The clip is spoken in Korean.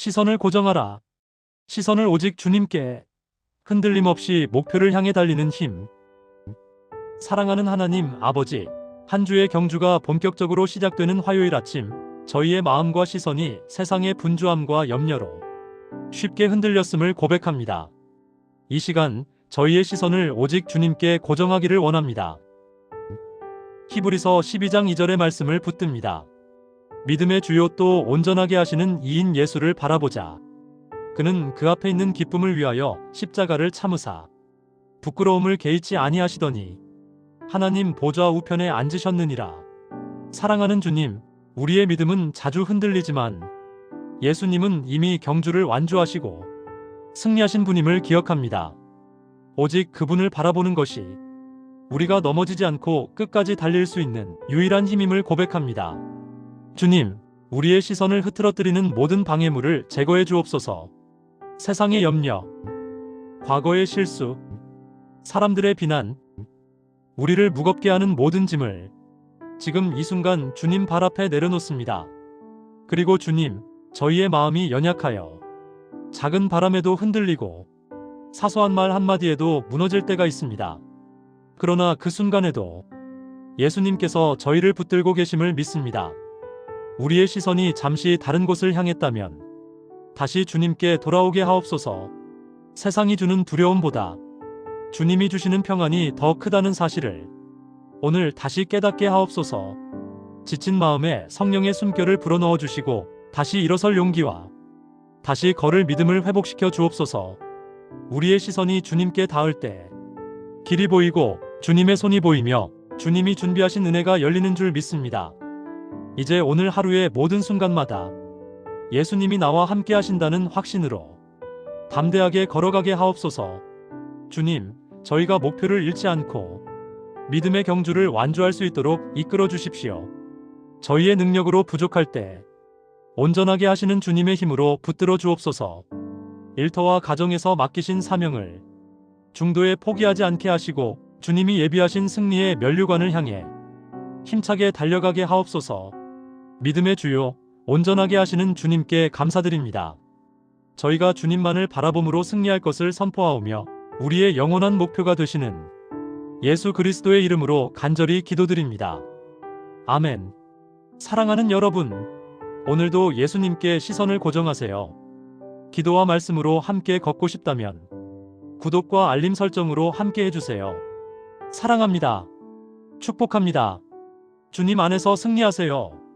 시선을 고정하라. 시선을 오직 주님께. 흔들림 없이 목표를 향해 달리는 힘. 사랑하는 하나님 아버지, 한 주의 경주가 본격적으로 시작되는 화요일 아침, 저희의 마음과 시선이 세상의 분주함과 염려로 쉽게 흔들렸음을 고백합니다. 이 시간, 저희의 시선을 오직 주님께 고정하기를 원합니다. 히브리서 12장 2절의 말씀을 붙듭니다. 믿음의 주요 또 온전하게 하시는 이인 예수를 바라보자. 그는 그 앞에 있는 기쁨을 위하여 십자가를 참으사 부끄러움을 개의치 아니하시더니 하나님 보좌 우편에 앉으셨느니라. 사랑하는 주님, 우리의 믿음은 자주 흔들리지만 예수님은 이미 경주를 완주하시고 승리하신 분임을 기억합니다. 오직 그분을 바라보는 것이 우리가 넘어지지 않고 끝까지 달릴 수 있는 유일한 힘임을 고백합니다. 주님, 우리의 시선을 흐트러뜨리는 모든 방해물을 제거해 주옵소서. 세상의 염려, 과거의 실수, 사람들의 비난, 우리를 무겁게 하는 모든 짐을 지금 이 순간 주님 발 앞에 내려놓습니다. 그리고 주님, 저희의 마음이 연약하여 작은 바람에도 흔들리고 사소한 말 한마디에도 무너질 때가 있습니다. 그러나 그 순간에도 예수님께서 저희를 붙들고 계심을 믿습니다. 우리의 시선이 잠시 다른 곳을 향했다면 다시 주님께 돌아오게 하옵소서. 세상이 주는 두려움보다 주님이 주시는 평안이 더 크다는 사실을 오늘 다시 깨닫게 하옵소서. 지친 마음에 성령의 숨결을 불어넣어 주시고 다시 일어설 용기와 다시 걸을 믿음을 회복시켜 주옵소서. 우리의 시선이 주님께 닿을 때 길이 보이고 주님의 손이 보이며 주님이 준비하신 은혜가 열리는 줄 믿습니다. 이제 오늘 하루의 모든 순간마다 예수님이 나와 함께 하신다는 확신으로 담대하게 걸어가게 하옵소서. 주님, 저희가 목표를 잃지 않고 믿음의 경주를 완주할 수 있도록 이끌어 주십시오. 저희의 능력으로 부족할 때 온전하게 하시는 주님의 힘으로 붙들어 주옵소서. 일터와 가정에서 맡기신 사명을 중도에 포기하지 않게 하시고 주님이 예비하신 승리의 면류관을 향해 힘차게 달려가게 하옵소서. 믿음의 주요 온전하게 하시는 주님께 감사드립니다. 저희가 주님만을 바라봄으로 승리할 것을 선포하오며 우리의 영원한 목표가 되시는 예수 그리스도의 이름으로 간절히 기도드립니다. 아멘. 사랑하는 여러분, 오늘도 예수님께 시선을 고정하세요. 기도와 말씀으로 함께 걷고 싶다면 구독과 알림 설정으로 함께 해주세요. 사랑합니다. 축복합니다. 주님 안에서 승리하세요.